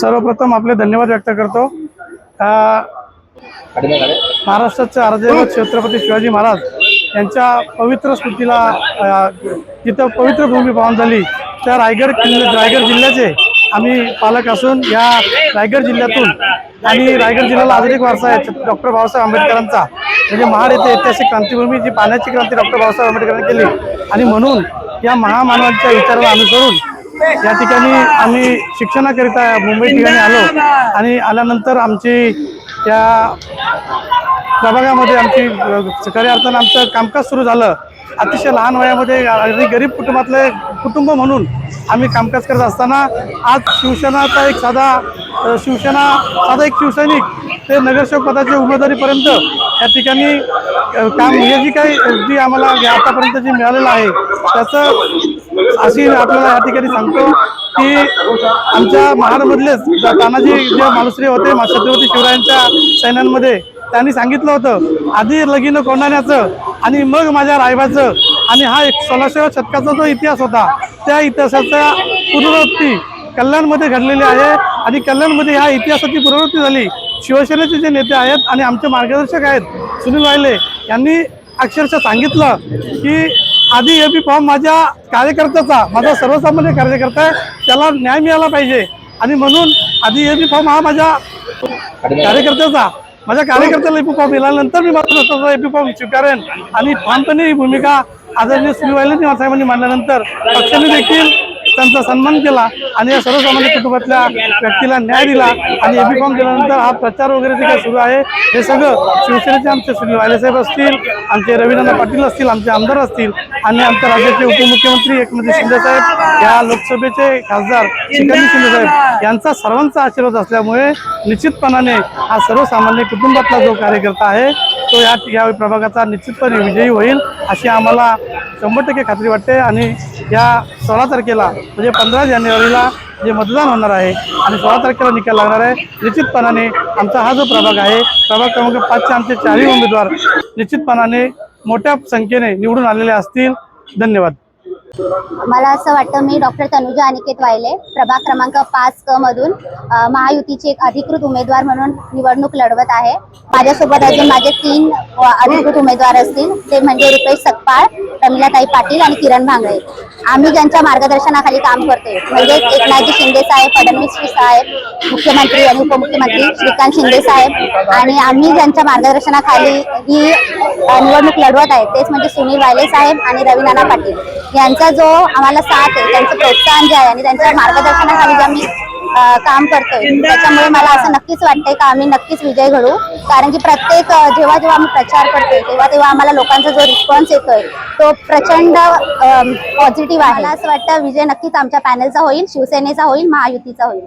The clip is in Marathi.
सर्वप्रथम आपले धन्यवाद व्यक्त करतो. महाराष्ट्राचे आराध्यदैवत छत्रपती शिवाजी महाराज यांच्या पवित्र स्मृतीला जिथं पवित्र भूमी पावन झाली त्या रायगड किल्ले रायगड जिल्ह्याचे आम्ही पालक असून या रायगड जिल्ह्यातून आणि रायगड जिल्ह्याला आधुनिक एक वारसा आहे डॉक्टर बाबासाहेब आंबेडकरांचा. म्हणजे महाड येथे ऐतिहासिक क्रांतीभूमी जी पाण्याची क्रांती डॉक्टर बाबासाहेब आंबेडकरांनी केली. आणि म्हणून या महामानवांच्या विचाराला अनुसरून या ठिकाणी आम्ही शिक्षणाकरिता मुंबई ठिकाणी आलो. आणि आल्यानंतर आमची या प्रभागामध्ये आमची खऱ्या अर्थानं आमचं कामकाज सुरू झालं. अतिशय लहान वयामध्ये अगदी गरीब कुटुंबातले कुटुंब म्हणून आम्ही कामकाज करत असताना आज शिवसेनाचा एक साधा शिवसेना साधा एक शिवसैनिक ते नगरसेवक पदाच्या उमेदवारीपर्यंत या ठिकाणी काम हे जी काही जी आम्हाला आतापर्यंत जी मिळालेलं आहे त्याचं अशी आपल्याला या ठिकाणी सांगतो की आमच्या महाडमधलेच तानाजी जे मालुसरे होते छत्रपती शिवरायांच्या सैन्यांमध्ये त्यांनी सांगितलं होतं आधी लगीन कोंडाण्याचं आणि मग माझ्या रायबाचं आणि हा एक सोळाशेव्या शतकाचा जो इतिहास होता त्या इतिहासाचा पुनरावृत्ती कल्याणमध्ये घडलेली आहे आणि कल्याणमध्ये ह्या इतिहासाची पुनरावृत्ती झाली. शिवसेनेचे जे नेते आहेत आणि आमचे मार्गदर्शक आहेत सुनील वायले यांनी अक्षरशः सांगितलं की आधी ए पी फॉर्म माझ्या कार्यकर्त्याचा माझा सर्वसामान्य कार्यकर्ता आहे त्याला न्याय मिळाला पाहिजे. आणि म्हणून आधी ए पी फॉर्म हा माझ्या कार्यकर्त्याचा माझ्या कार्यकर्त्याला एपी फॉर्म मिळाल्यानंतर मी माझा एपी फॉर्म स्वीकारेन. आणि ठामपणे ही भूमिका आदरणीय सुनील वायले साहेबांनी मानल्यानंतर पक्षाने देखील त्यांचा सन्मान केला आणि या सर्वसामान्य कुटुंबातल्या व्यक्तीला न्याय दिला आणि एबी फॉर्म दिल्यानंतर हा प्रचार वगैरे जे काही सुरू आहे हे सगळं शिवसेनेचे आमचे सुनील वायलेसाहेब असतील आमचे रवींद्र पाटील असतील आमचे आमदार असतील आणि आमच्या राज्याचे उपमुख्यमंत्री एकनाथ शिंदे साहेब या लोकसभेचे खासदार श्रीकांत शिंदेसाहेब यांचा सर्वांचा आशीर्वाद असल्यामुळे निश्चितपणाने हा सर्वसामान्य कुटुंबातला जो कार्यकर्ता आहे तो या या प्रभागाचा निश्चितपणे विजयी होईल अशी आम्हाला शंभर टक्के खात्री वाटते आणि या सोळा तारखेला म्हणजे पंधरा जानेवारीला जे मतदान होणार आहे आणि सोळा तारखेला निकाल लागणार आहे निश्चितपणाने आमचा हा जो प्रभाग आहे प्रभाग क्रमांक पाचचे आमचे चारही उमेदवार निश्चितपणाने मोठ्या संख्येने निवडून आलेले असतील. धन्यवाद. मला असं वाटतं मी डॉक्टर तनुजा अनिकेत वायले प्रभाग क्रमांक पाच क मधून महायुतीचे एक अधिकृत उमेदवार म्हणून निवडणूक लढवत आहे. माझ्यासोबत अजून माझे तीन अधिकृत उमेदवार असतील ते म्हणजे रुपेश सकपाळ प्रमिलाताई पाटील आणि किरण भांगळे. आम्ही ज्यांच्या मार्गदर्शनाखाली काम करतोय म्हणजे एकनाथजी शिंदे साहेब फडणवीस साहेब मुख्यमंत्री आणि उपमुख्यमंत्री श्रीकांत शिंदे साहेब आणि आम्ही ज्यांच्या मार्गदर्शनाखाली ही निवडणूक लढवत आहे तेच म्हणजे सुनील वायले साहेब आणि रवीनाना पाटील. यांचा जो आम्हाला साथ आहे त्यांचं प्रोत्साहन जे आहे आणि त्यांच्या मार्गदर्शनाखाली जे आम्ही काम करतोय. त्याच्यामुळे मला असं नक्कीच वाटतंय का आम्ही नक्कीच विजय घडू. कारण की प्रत्येक जेव्हा जेव्हा आम्ही प्रचार करतोय तेव्हा तेव्हा आम्हाला लोकांचा जो रिस्पॉन्स येतोय तो प्रचंड पॉझिटिव्ह आहे. मला असं वाटतं विजय नक्कीच आमच्या पॅनलचा होईल शिवसेनेचा होईल महायुतीचा होईल.